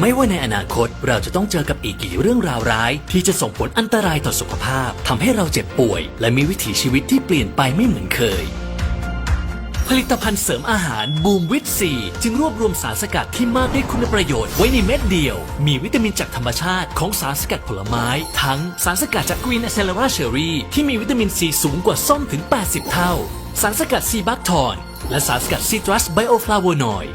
ไม่ว่าในอนาคตเราจะต้องเจอกับอีกกี่เรื่องราวร้าย ที่จะส่งผลอันตรายต่อสุขภาพทำให้เราเจ็บป่วย และมีวิถีชีวิตที่เปลี่ยนไปไม่เหมือนเคย ผลิตภัณฑ์เสริมอาหารบูมวิตซีจึงรวบรวมสารสกัดที่มากด้คุณประโยชน์ไว้ในเม็ดเดียว มีวิตามินจากธรรมชาติของสารสกัดผลไม้ ทั้งสารสกัดจากกรีน a เซล r a เชอรี่ที่มีวิตามินซีสูงกว่าส้มถึง 80 เท่า สารสกัดซีบัคทอนและสารสกัดซิตรัสไบโอฟลาโวนอยด์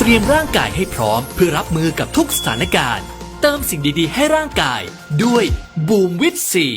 เตรียมร่างกายให้พร้อม เพื่อรับมือกับทุกสถานการณ์ เติมสิ่งดีๆ ให้ร่างกายด้วยบูมวิตซี